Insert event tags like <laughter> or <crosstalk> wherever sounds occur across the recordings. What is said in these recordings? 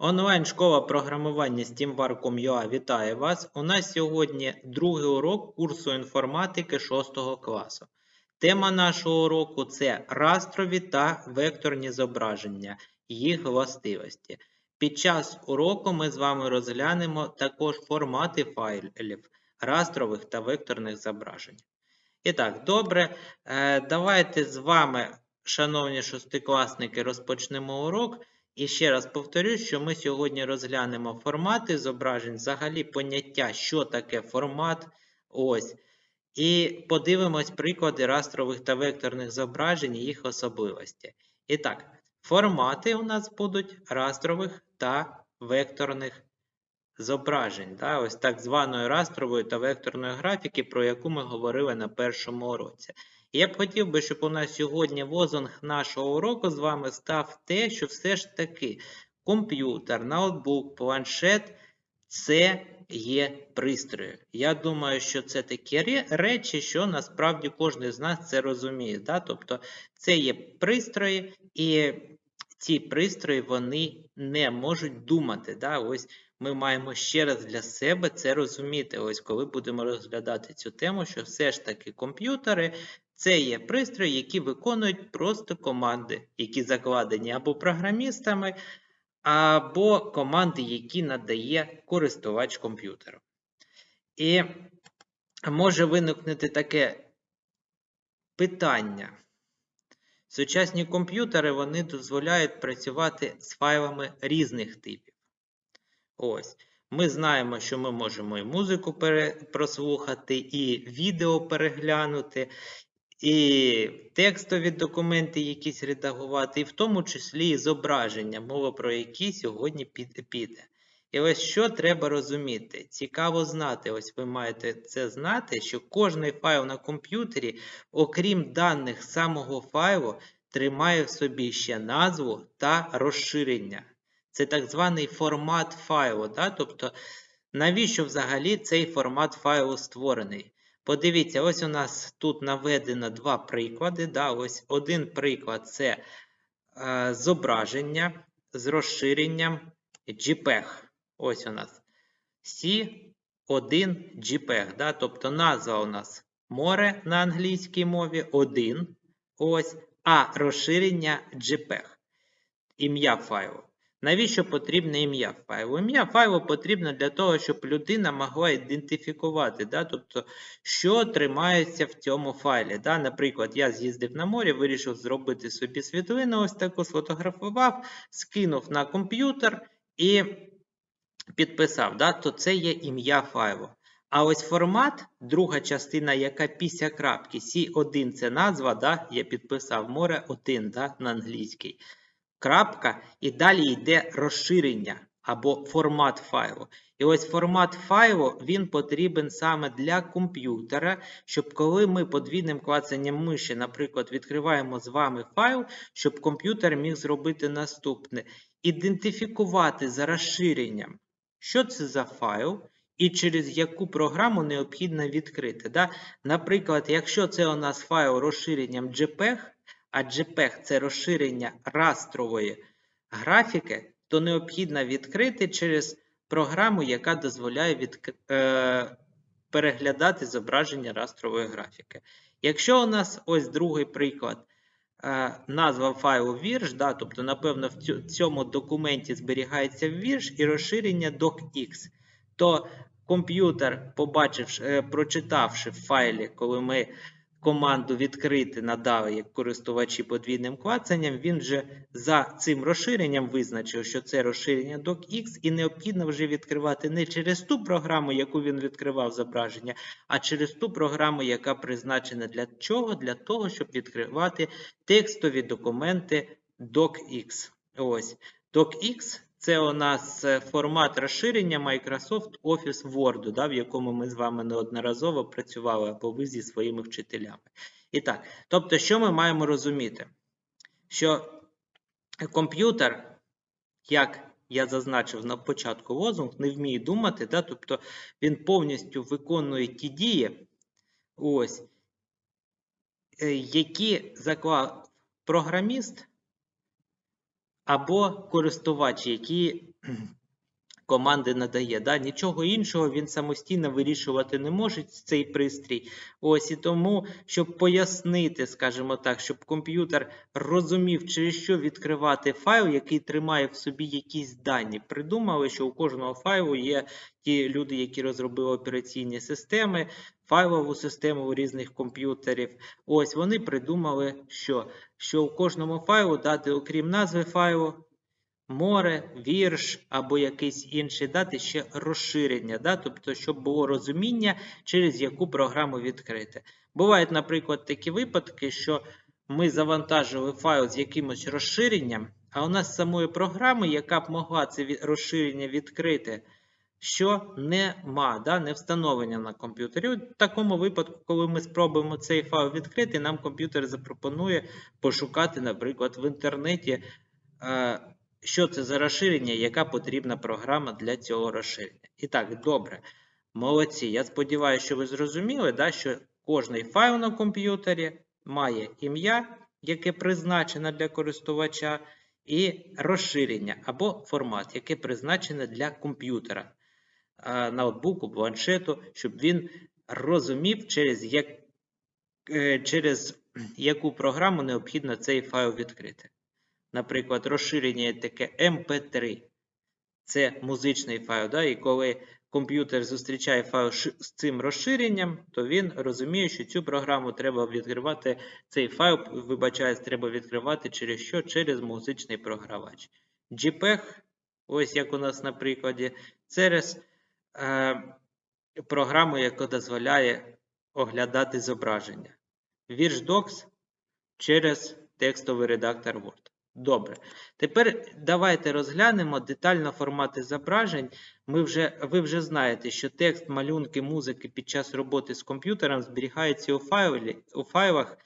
Онлайн-школа програмування SteamWar.com.ua вітає вас. У нас сьогодні другий урок курсу інформатики 6 класу. Тема нашого уроку це растрові та векторні зображення, їх властивості. Під час уроку ми з вами розглянемо також формати файлів растрових та векторних зображень. І так, добре, е, давайте з вами, шановні шостикласники, розпочнемо урок. І ще раз повторюю, що ми сьогодні розглянемо формати зображень, взагалі поняття, що таке формат. Ось. І подивимось приклади растрових та векторних зображень і їх особливості. І так, формати у нас будуть растрових та векторних зображень. Да? Ось так званої растрової та векторної графіки, про яку ми говорили на першому уроці. Я б хотів би, щоб у нас сьогодні лозунг нашого уроку з вами став те, що все ж таки комп'ютер, ноутбук, планшет це є пристрої. Я думаю, що це такі речі, що насправді кожен з нас це розуміє. Да? Тобто це є пристрої, і ці пристрої вони не можуть думати. Да? Ось ми маємо ще раз для себе це розуміти. Ось коли будемо розглядати цю тему, що все ж таки комп'ютери це є пристрої, які виконують просто команди, які закладені або програмістами, або команди, які надає користувач комп'ютеру. І може виникнути таке питання. Сучасні комп'ютери вони дозволяють працювати з файлами різних типів. Ось. Ми знаємо, що ми можемо і музику прослухати, і відео переглянути, і текстові документи якісь редагувати, і в тому числі і зображення, мова про які сьогодні піде. І ось що треба розуміти. Цікаво знати, ось ви маєте це знати, що кожний файл на комп'ютері, окрім даних самого файлу, тримає в собі ще назву та розширення. Це так званий формат файлу. Да? Тобто, навіщо взагалі цей формат файлу створений? Подивіться, ось у нас тут наведено два приклади. Да? Ось один приклад це е, зображення з розширенням JPEG. Ось у нас C1 JPEG. Да? Тобто назва у нас море на англійській мові 1. Ось, а розширення JPEG. Ім'я файлу. Навіщо потрібне ім'я файлу? Ім'я файлу потрібно для того, щоб людина могла ідентифікувати, да? тобто, що тримається в цьому файлі. Да? Наприклад, я з'їздив на море, вирішив зробити собі світлину, ось таку сфотографував, скинув на комп'ютер і підписав. Да? То це є ім'я файлу. А ось формат, друга частина, яка після крапки, C1 це назва, да? я підписав море 1 да? на англійській крапка, і далі йде розширення або формат файлу. І ось формат файлу він потрібен саме для комп'ютера, щоб коли ми подвійним клацанням миші, наприклад, відкриваємо з вами файл, щоб комп'ютер міг зробити наступне: ідентифікувати за розширенням, що це за файл. І через яку програму необхідно відкрити. Да? Наприклад, якщо це у нас файл розширенням JPEG, а JPEG це розширення растрової графіки, то необхідно відкрити через програму, яка дозволяє відк... е... переглядати зображення растрової графіки. Якщо у нас ось другий приклад, е... назва файлу вірш, да, тобто, напевно, в цьому документі зберігається вірш і розширення docx, то комп'ютер, побачивши, е, прочитавши в файлі, коли ми команду відкрити надали як користувачі подвійним клацанням, він вже за цим розширенням визначив, що це розширення docx, і необхідно вже відкривати не через ту програму, яку він відкривав зображення, а через ту програму, яка призначена для чого? Для того, щоб відкривати текстові документи docx. Ось docx це у нас е, формат розширення Microsoft Office Word, да, в якому ми з вами неодноразово працювали або ви зі своїми вчителями. І так, тобто, що ми маємо розуміти? Що комп'ютер, як я зазначив на початку лозунг, не вміє думати, да, тобто він повністю виконує ті дії, ось, е, які заклав програміст або користувачі, який команди надає. Да? Нічого іншого він самостійно вирішувати не може цей пристрій. Ось і тому, щоб пояснити, скажімо так, щоб комп'ютер розумів, через що відкривати файл, який тримає в собі якісь дані. Придумали, що у кожного файлу є ті люди, які розробили операційні системи, файлову систему у різних комп'ютерів. Ось вони придумали, що, що у кожному файлу дати, окрім назви файлу, море, вірш або якийсь інший дати ще розширення, да? тобто, щоб було розуміння, через яку програму відкрити. Бувають, наприклад, такі випадки, що ми завантажили файл з якимось розширенням, а у нас самої програми, яка б могла це розширення відкрити, що нема, да, не встановлення на комп'ютері. У такому випадку, коли ми спробуємо цей файл відкрити, нам комп'ютер запропонує пошукати, наприклад, в інтернеті, е, що це за розширення, яка потрібна програма для цього розширення. І так, добре. Молодці. Я сподіваюся, що ви зрозуміли, да, що кожний файл на комп'ютері має ім'я, яке призначене для користувача, і розширення або формат, яке призначене для комп'ютера, ноутбуку, планшету, щоб він розумів, через, як, е, через яку програму необхідно цей файл відкрити. Наприклад, розширення таке MP3. Це музичний файл. Да? І коли комп'ютер зустрічає файл з цим розширенням, то він розуміє, що цю програму треба відкривати, цей файл, вибачаюсь, треба відкривати через що? Через музичний програвач. JPEG, ось як у нас на прикладі, через е, програму, яка дозволяє оглядати зображення. WirchDocs через текстовий редактор Word. Добре. Тепер давайте розглянемо детально формати зображень. Ми вже, ви вже знаєте, що текст, малюнки, музики під час роботи з комп'ютером зберігаються у, файлі, у файлах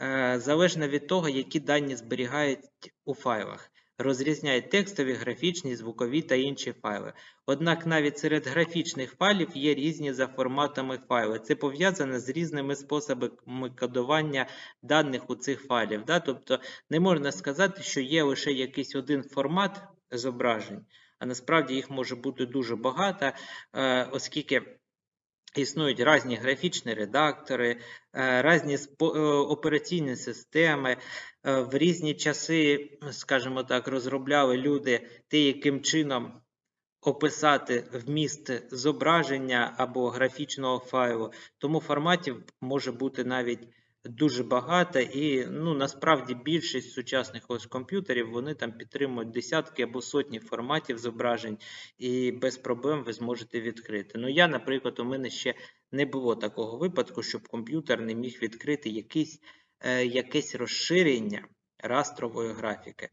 е, залежно від того, які дані зберігають у файлах. Розрізняють текстові, графічні, звукові та інші файли. Однак навіть серед графічних файлів є різні за форматами файли. Це пов'язане з різними способами кодування даних у цих файлів. Да? Тобто не можна сказати, що є лише якийсь один формат зображень, а насправді їх може бути дуже багато, е, оскільки існують різні графічні редактори, е, різні е, операційні системи. Е, В різні часи, скажімо так, розробляли люди те, яким чином описати вміст зображення або графічного файлу. Тому форматів може бути навіть дуже багато, і ну, насправді більшість сучасних ось комп'ютерів вони там підтримують десятки або сотні форматів зображень, і без проблем ви зможете відкрити. Ну, я, наприклад, у мене ще не було такого випадку, щоб комп'ютер не міг відкрити якийсь, е, якесь розширення растрової графіки.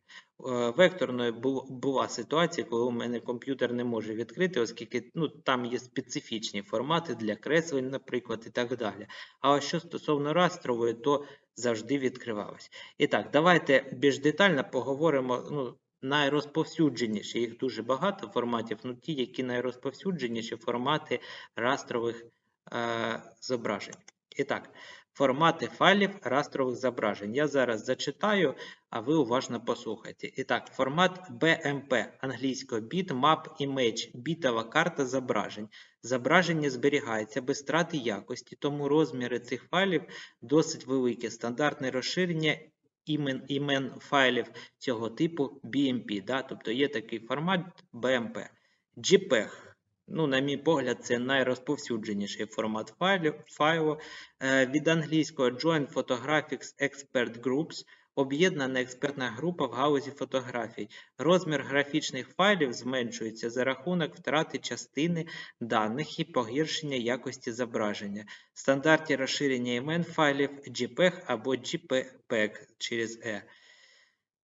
Е, Векторною була ситуація, коли у мене комп'ютер не може відкрити, оскільки ну, там є специфічні формати для креслень, наприклад, і так далі. А що стосовно растрової, то завжди відкривалось. І так, давайте більш детально поговоримо. Ну, найрозповсюдженіші, їх дуже багато форматів, ну ті, які найрозповсюдженіші формати растрових е, зображень. І так, формати файлів растрових зображень. Я зараз зачитаю, а ви уважно послухайте. І так, формат BMP англійською Bitmap Image, бітова карта зображень. Зображення зберігається без втрати якості, тому розміри цих файлів досить великі. Стандартне розширення імен, імен файлів цього типу BMP. Да? Тобто є такий формат BMP. JPEG. Ну, на мій погляд, це найрозповсюдженіший формат файлу, файлу. Е, від англійського Joint Photographics Expert Groups об'єднана експертна група в галузі фотографій. Розмір графічних файлів зменшується за рахунок втрати частини даних і погіршення якості зображення. Стандартні розширення імен файлів JPEG або JPEG через E.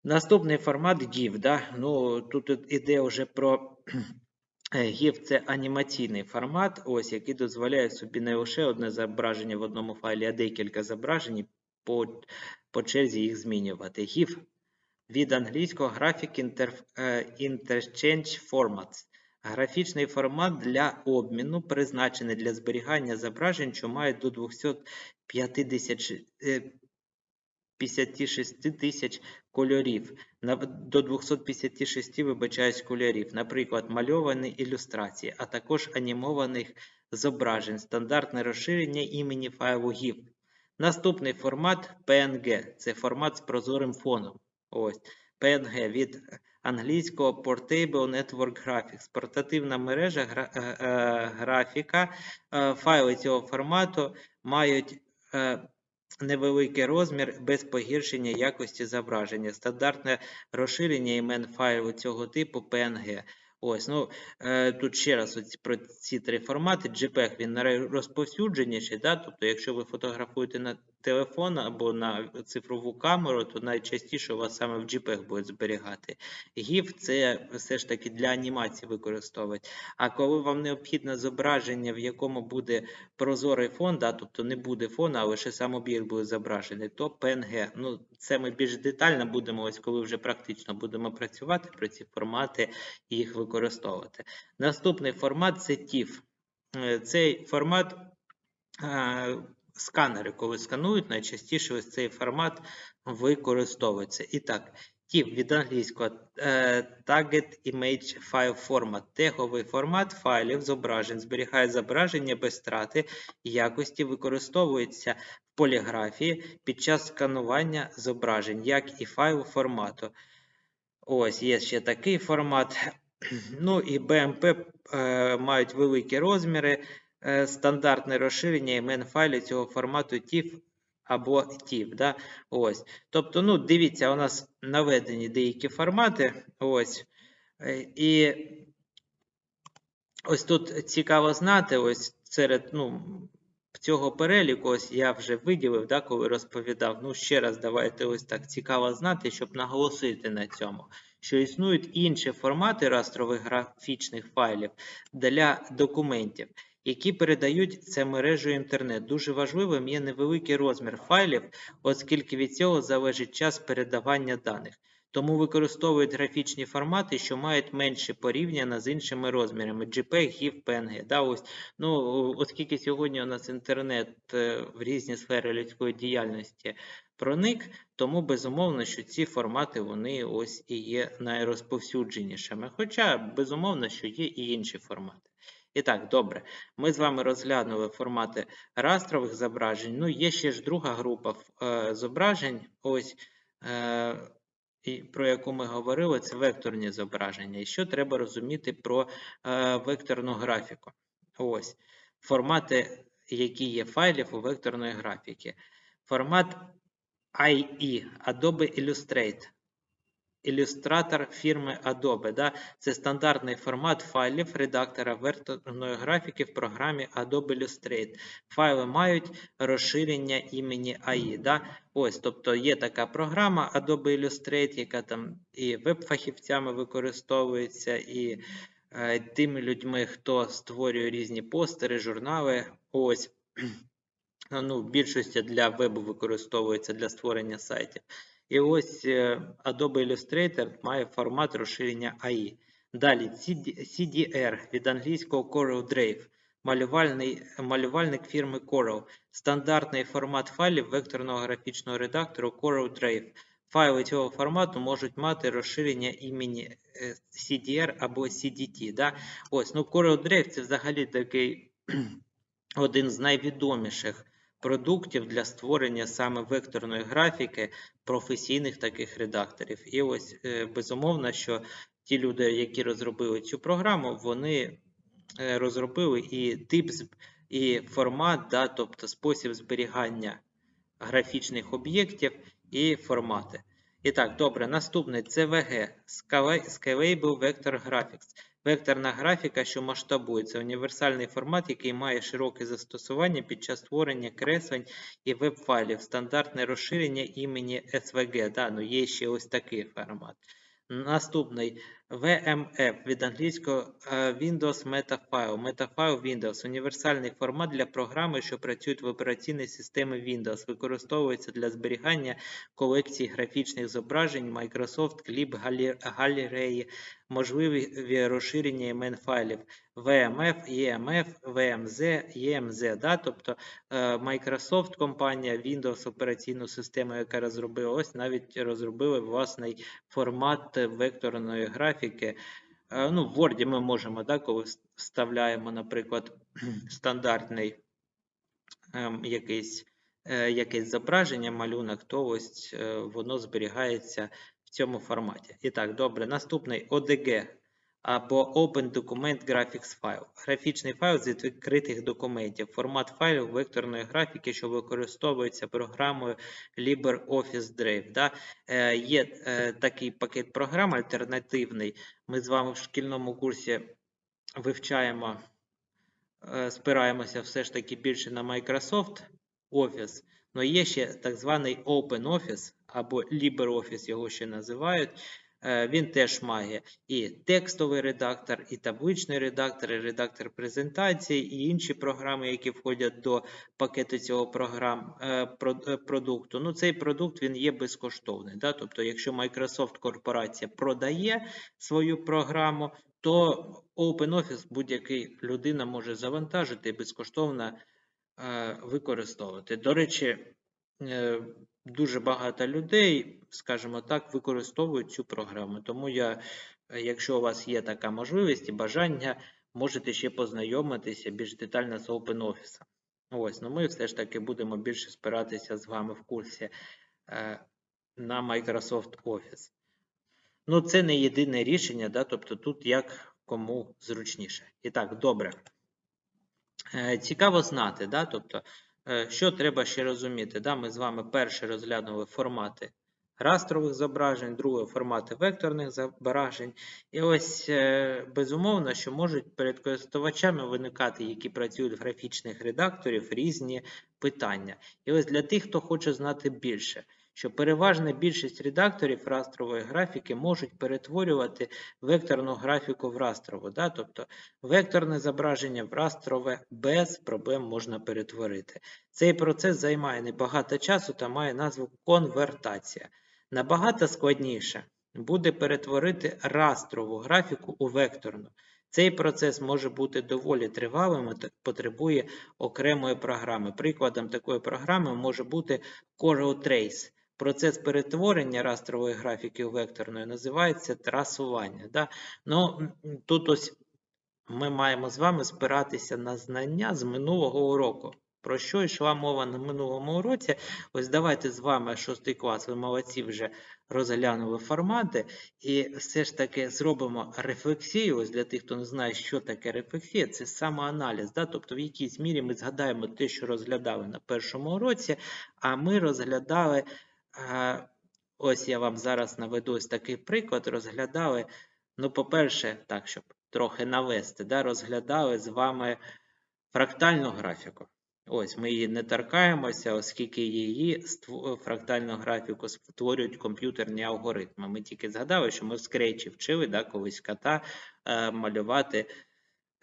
Наступний формат GIF. Да? Ну, тут іде вже про GIF це анімаційний формат, ось, який дозволяє собі не лише одне зображення в одному файлі, а декілька зображень, по, по черзі їх змінювати. GIF від англійського Graphic Inter, е, Interchange Formats. Графічний формат для обміну, призначений для зберігання зображень, що мають до 250, е, 256 тисяч кольорів, до 256, вибачаюсь, кольорів, наприклад, мальовані ілюстрації, а також анімованих зображень, стандартне розширення імені файлу GIF. Наступний формат PNG, це формат з прозорим фоном. Ось PNG від англійського Portable Network Graphics, портативна мережа е, е, графіка. Е, Файли цього формату мають невеликий розмір без погіршення якості зображення. Стандартне розширення імен файлу цього типу PNG. Ось, ну е, тут ще раз ось про ці три формати. JPEG він найрозповсюдженіший, да? тобто, якщо ви фотографуєте на телефон або на цифрову камеру, то найчастіше у вас саме в JPEG буде зберігати. GIF це все ж таки для анімації використовують. А коли вам необхідне зображення, в якому буде прозорий фон, да, тобто не буде фона, а лише сам об'єкт буде зображений, то PNG. Ну, це ми більш детально будемо, ось коли вже практично будемо працювати про ці формати і їх використовувати. Наступний формат це TIFF. Е, Цей формат е, сканери, коли сканують, найчастіше ось цей формат використовується. І так, TIFF від англійського е, Target Image File Format. Теговий формат файлів зображень зберігає зображення без втрати якості, використовується в поліграфії під час сканування зображень, як і файл формату. Ось є ще такий формат. <clears throat> Ну і BMP е, мають великі розміри, стандартне розширення імен файлів цього формату TIFF або TIFF. Да? Ось. Тобто, ну, дивіться, у нас наведені деякі формати. Ось. Е, І ось тут цікаво знати, ось серед ну, цього переліку, ось я вже виділив, да, коли розповідав. Ну, ще раз давайте ось так цікаво знати, щоб наголосити на цьому що існують інші формати растрових графічних файлів для документів, які передають це мережею інтернет. Дуже важливим є невеликий розмір файлів, оскільки від цього залежить час передавання даних. Тому використовують графічні формати, що мають менше порівняно з іншими розмірами JPEG, GIF, PNG. Да, ось, ну, оскільки сьогодні у нас інтернет е, в різні сфери людської діяльності проник, тому безумовно, що ці формати вони ось і є найрозповсюдженішими. Хоча, безумовно, що є і інші формати. І так, добре, ми з вами розглянули формати растрових зображень. Ну, є ще ж друга група е, зображень, ось, е, про яку ми говорили, це векторні зображення. І що треба розуміти про е, векторну графіку? Ось, формати, які є файлів у векторної графіки. Формат IE Adobe Illustrate. Ілюстратор фірми Adobe. Да? Це стандартний формат файлів редактора векторної графіки в програмі Adobe Illustrate. Файли мають розширення імені AI. Да? Ось, тобто є така програма Adobe Illustrate, яка там і веб-фахівцями використовується, і е, тими людьми, хто створює різні постери, журнали. Ось. <clears throat> Ну, в більшості для вебу використовується для створення сайтів. І ось е, Adobe Illustrator має формат розширення AI. Далі CDR від англійського Coral Drive, малювальник фірми Coral, стандартний формат файлів векторного графічного редактору Coral Drive. Файли цього формату можуть мати розширення імені е, CDR або CDT. Да? Ось, ну Coral Drive це взагалі такий <clears throat> один з найвідоміших продуктів для створення саме векторної графіки професійних таких редакторів. І ось е, безумовно, що ті люди, які розробили цю програму, вони е, розробили і тип, і формат, да, тобто спосіб зберігання графічних об'єктів і формати. І так, добре, наступний CVG Scalable Vector Graphics. Векторна графіка, що масштабується, універсальний формат, який має широке застосування під час створення креслень і веб-файлів, стандартне розширення імені SVG. Да, ну Є ще ось такий формат. Наступний VMF від англійського е, Windows Metafile. Metafile Windows універсальний формат для програми, що працюють в операційній системі Windows. Використовується для зберігання колекцій графічних зображень Microsoft Clip Gallery, можливі розширення імен файлів VMF, EMF, VMZ, EMZ. Да? Тобто е, Microsoft компанія Windows операційну систему, яка розробила, ось навіть розробили власний формат векторної графіки. Е, Ну, в Word ми можемо, да, коли вставляємо, наприклад, <clears throat> стандартний ем, якийсь, е, якесь зображення, малюнок, то ось е, воно зберігається в цьому форматі. І так, добре, наступний. ODG або Open Document Graphics File. Графічний файл з відкритих документів. Формат файлів векторної графіки, що використовується програмою LibreOffice Drive. Да? Е, Є е, такий пакет програм альтернативний. Ми з вами в шкільному курсі вивчаємо, е, спираємося все ж таки більше на Microsoft Office. але є ще так званий OpenOffice або LibreOffice його ще називають. Е, Він теж має і текстовий редактор, і табличний редактор, і редактор презентації, і інші програми, які входять до пакету цього програм е, е, продукту. Ну, цей продукт він є безкоштовний. Да? Тобто, якщо Microsoft корпорація продає свою програму, то OpenOffice будь-який людина може завантажити і безкоштовно використовувати. До речі, дуже багато людей, скажімо так, використовують цю програму. Тому я, е, якщо у вас є така можливість і бажання, можете ще познайомитися більш детально з OpenOffice. Ось, ну ми все ж таки будемо більше спиратися з вами в курсі е, на Microsoft Office. Ну, це не єдине рішення, да? тобто тут як кому зручніше. І так, добре. Е, Цікаво знати, да? тобто, е, що треба ще розуміти. Да? Ми з вами перше розглянули формати растрових зображень, друге формати векторних зображень. І ось е, безумовно, що можуть перед користувачами виникати, які працюють в графічних редакторів, різні питання. І ось для тих, хто хоче знати більше, що переважна більшість редакторів растрової графіки можуть перетворювати векторну графіку в растрову. Да? Тобто векторне зображення в растрове без проблем можна перетворити. Цей процес займає небагато часу та має назву конвертація. Набагато складніше буде перетворити растрову графіку у векторну. Цей процес може бути доволі тривалим і потребує окремої програми. Прикладом такої програми може бути CorelTrace. Процес перетворення растрової графіки у векторної називається трасування. Да? Ну, тут ось ми маємо з вами спиратися на знання з минулого уроку. Про що йшла мова на минулому уроці? Ось давайте з вами, шостий клас, ви молодці вже розглянули формати, і все ж таки зробимо рефлексію. Ось для тих, хто не знає, що таке рефлексія, це самоаналіз. Да? Тобто в якійсь мірі ми згадаємо те, що розглядали на першому уроці, а ми розглядали, е, ось я вам зараз наведу ось такий приклад, розглядали, ну, по-перше, так, щоб трохи навести, да? розглядали з вами фрактальну графіку. Ось ми її не торкаємося, оскільки її фрактальну графіку створюють комп'ютерні алгоритми. Ми тільки згадали, що ми в скретчі вчили да, колись кота е, малювати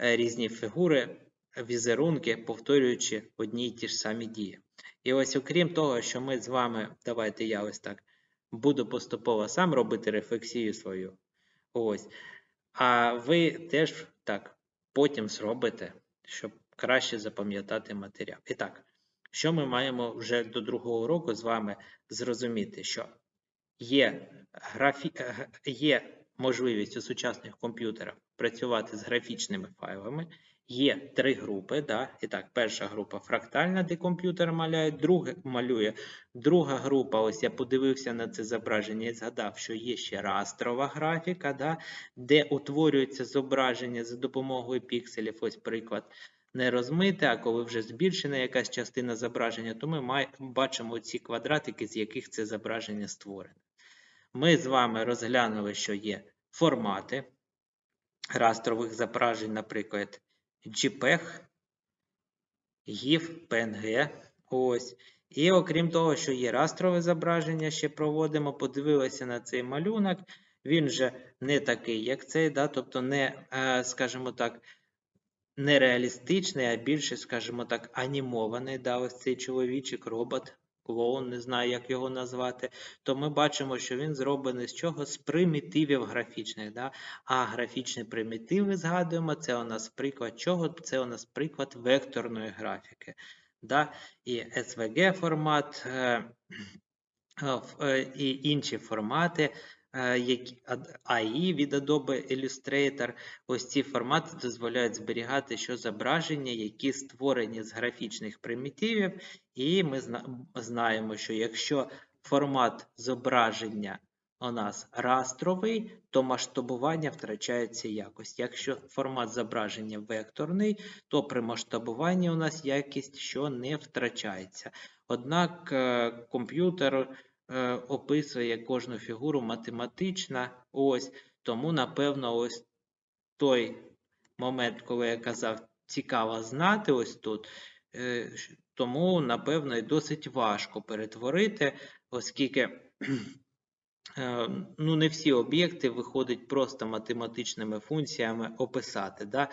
е, різні фігури, візерунки, повторюючи одні й ті ж самі дії. І ось, окрім того, що ми з вами, давайте я ось так буду поступово сам робити рефлексію свою. Ось. А ви теж так потім зробите, щоб краще запам'ятати матеріал. І так, що ми маємо вже до другого року з вами зрозуміти, що є, графі... е, є можливість у сучасних комп'ютерах працювати з графічними файлами. Є три групи. Да? І так, перша група фрактальна, де комп'ютер малює, друга, малює. Друга група, ось я подивився на це зображення і згадав, що є ще растрова графіка, да? де утворюється зображення за допомогою пікселів. Ось приклад не розмите, а коли вже збільшена якась частина зображення, то ми бачимо ці квадратики, з яких це зображення створене. Ми з вами розглянули, що є формати растрових зображень, наприклад, JPEG, GIF, PNG. Ось. І окрім того, що є растрове зображення, ще проводимо, подивилися на цей малюнок. він же не такий, як цей, да? тобто не, е, скажімо так, не реалістичний, а більше, скажімо так, анімований, да? ось цей чоловічик, робот, клоун, не знаю, як його назвати, то ми бачимо, що він зроблений з чого? З примітивів графічних. Да? А графічні примітиви, згадуємо, це у нас приклад чого? Це у нас приклад векторної графіки. Да? І SVG формат, е, <clears throat> е, е, і інші формати, AI від Adobe Illustrator. Ось ці формати дозволяють зберігати що зображення, які створені з графічних примітивів. І ми знаємо, що якщо формат зображення у нас растровий, то масштабування втрачається якість. Якщо формат зображення векторний, то при масштабуванні у нас якість що не втрачається. Однак е, комп'ютер е, описує кожну фігуру математично, ось тому, напевно, ось той момент, коли я казав, цікаво знати ось тут, е, тому, напевно, і досить важко перетворити, оскільки <clears throat> е, ну, не всі об'єкти виходить просто математичними функціями описати. Да?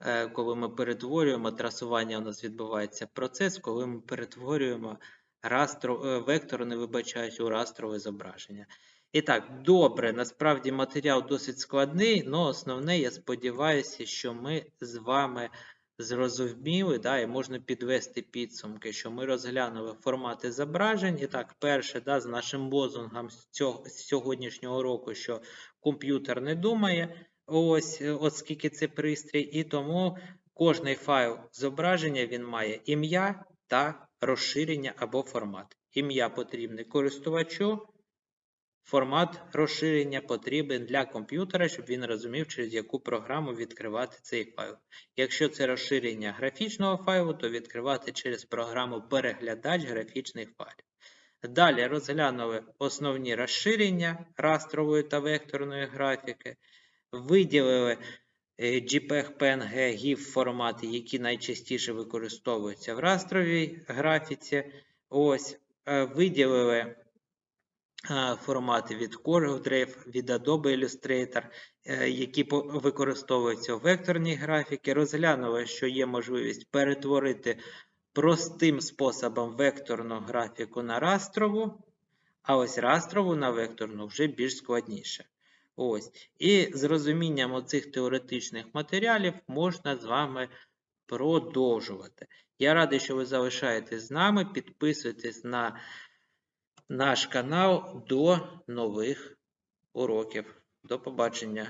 Е, Коли ми перетворюємо, трасування у нас відбувається процес, коли ми перетворюємо растро, е, вектор, не вибачаюсь, у растрове зображення. І так, добре, насправді матеріал досить складний, але основне, я сподіваюся, що ми з вами зрозуміли, да, і можна підвести підсумки, що ми розглянули формати зображень. І так, перше, да, з нашим лозунгом з, цього, з сьогоднішнього року, що комп'ютер не думає, ось, е, оскільки це пристрій, і тому кожний файл зображення він має ім'я та розширення або формат. Ім'я потрібне користувачу, Формат розширення потрібен для комп'ютера, щоб він розумів, через яку програму відкривати цей файл. Якщо це розширення графічного файлу, то відкривати через програму переглядач графічних файлів. Далі розглянули основні розширення растрової та векторної графіки, виділили JPEG, PNG, GIF формати, які найчастіше використовуються в растровій графіці. Ось, е, виділили е, формати від CorelDRAW, від Adobe Illustrator, е, які використовуються у векторній графіці. Розглянули, що є можливість перетворити простим способом векторну графіку на растрову, а ось растрову на векторну вже більш складніше. Ось. І з розумінням оцих теоретичних матеріалів можна з вами продовжувати. Я радий, що ви залишаєтесь з нами. Підписуйтесь на наш канал до нових уроків. До побачення.